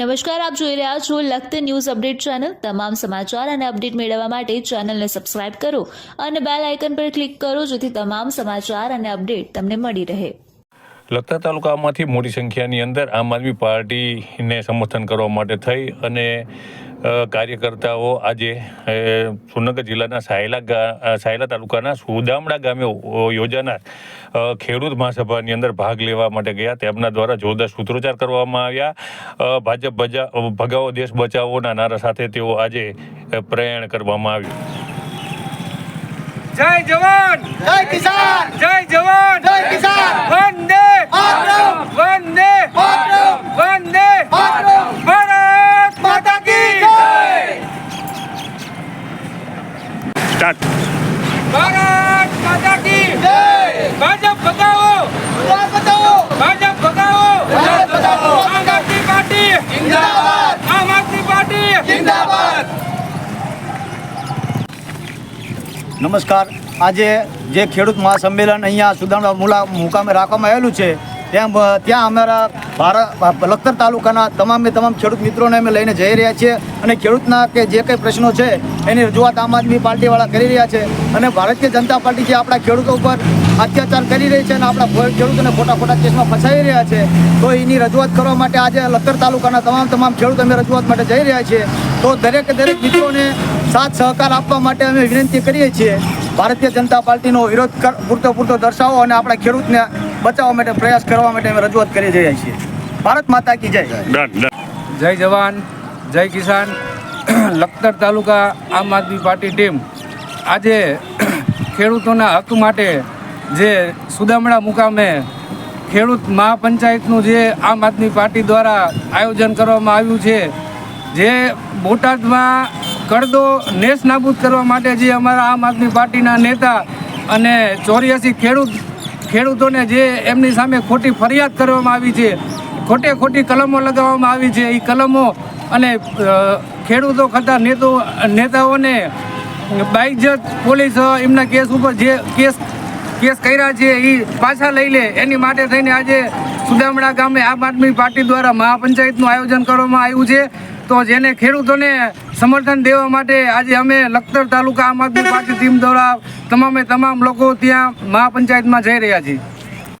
નમસ્કાર, આપ જોઈ રહ્યા છો લખત ન્યૂઝ અપડેટ ચેનલ. તમામ સમાચાર અને અપડેટ મેળવવા માટે ચેનલને સબસ્ક્રાઇબ કરો અને બેલ આઇકન પર ક્લિક કરો જેથી તમામ સમાચાર અને અપડેટ તમને મળી રહે. લખતા તાલુકામાંથી મોટી સંખ્યાની અંદર આમ આદમી પાર્ટીને સમર્થન કરવા માટે થઈ અને કાર્યકર્તાઓ આજે સુરનગર જિલ્લાના સાયલા ગા સાયલા તાલુકાના સુદામડા ગામે યોજાનાર ખેડૂત મહાસભાની અંદર ભાગ લેવા માટે ગયા. તેમના દ્વારા જોરદાર સૂત્રોચ્ચાર કરવામાં આવ્યા. ભાજપ ભજા ભગાવો દેશ બચાવોના નારા સાથે તેઓ આજે પ્રયાણ કરવામાં આવ્યું. જય જવાન! જય કિસાન! જય જવાન! જય કિસાન વંદે માતરમ! વંદે માતરમ! વંદે માતરમ! ભારત માતા કી જય! સ્ટાર્ટ. ભારત માતા કી જય. ભાજપ ભગાવો. ગુજરાત બચાવો ભાજપ ભગાવો. ગુજરાત બચાવો! આમ આદમી પાર્ટી. જિંદાબાદ. આમ આદમી પાર્ટી. જિંદાબાદ. નમસ્કાર. આજે જે ખેડૂત મહાસંમેલન અહીંયા સુદામડા મુલા મુકામે રાખવામાં આવેલું છે ત્યાં ત્યાં અમારા ભારત લખતર તાલુકાના તમામે તમામ ખેડૂત મિત્રોને અમે લઈને જઈ રહ્યા છીએ અને ખેડૂતના કે જે કંઈ પ્રશ્નો છે એની રજૂઆત આમ આદમી પાર્ટીવાળા કરી રહ્યા છે અને ભારતીય જનતા પાર્ટી જે આપણા ખેડૂતો ઉપર અત્યાચાર કરી રહી છે અને આપણા ખેડૂતોને ખોટા ખોટા કેસમાં ફસાવી રહ્યા છે. તો એની રજૂઆત કરવા માટે આજે લખતર તાલુકાના તમામ તમામ ખેડૂત અમે રજૂઆત માટે જઈ રહ્યા છીએ. તો દરેકે દરેક મિત્રોને સાથ સહકાર આપવા માટે અમે વિનંતી કરીએ છીએ. ભારતીય જનતા પાર્ટીનો વિરોધ પૂરતો પૂરતો દર્શાવો અને આપણા ખેડૂતને બચાવવા માટે પ્રયાસ કરવા માટે અમે રજૂઆત કરી રહ્યા છીએ. ભારત માતા કી જય. જય જવાન જય કિસાન. લખતર તાલુકા આમ આદમી પાર્ટી ટીમ આજે ખેડૂતોના હક માટે જે સુદામડા મુકામે ખેડૂત મહાપંચાયતનું જે આમ આદમી પાર્ટી દ્વારા આયોજન કરવામાં આવ્યું છે જે બોટાદમાં કરદો નેસ નાબૂદ કરવા માટે જે અમારા આમ આદમી પાર્ટીના નેતા અને ચોર્યાસી ખેડૂત ખેડૂતોને જે એમની સામે ખોટી ફરિયાદ કરવામાં આવી છે, ખોટે ખોટી કલમો લગાવવામાં આવી છે એ કલમો અને ખેડૂતો કરતા નેતો, નેતાઓને બાઇજત પોલીસ એમના કેસ ઉપર જે કેસ કેસ કર્યા છે એ પાછા લઈ લે. એની માટે થઈને આજે સુદામડા ગામે આમ આદમી પાર્ટી દ્વારા મહાપંચાયતનું આયોજન કરવામાં આવ્યું છે. તો જેને ખેડૂતોને સમર્થન દેવા માટે આજે અમે લખતર તાલુકા આમ આદમી પાર્ટી ટીમ દ્વારા તમામે તમામ લોકો ત્યાં મહાપંચાયતમાં જઈ રહ્યા છીએ.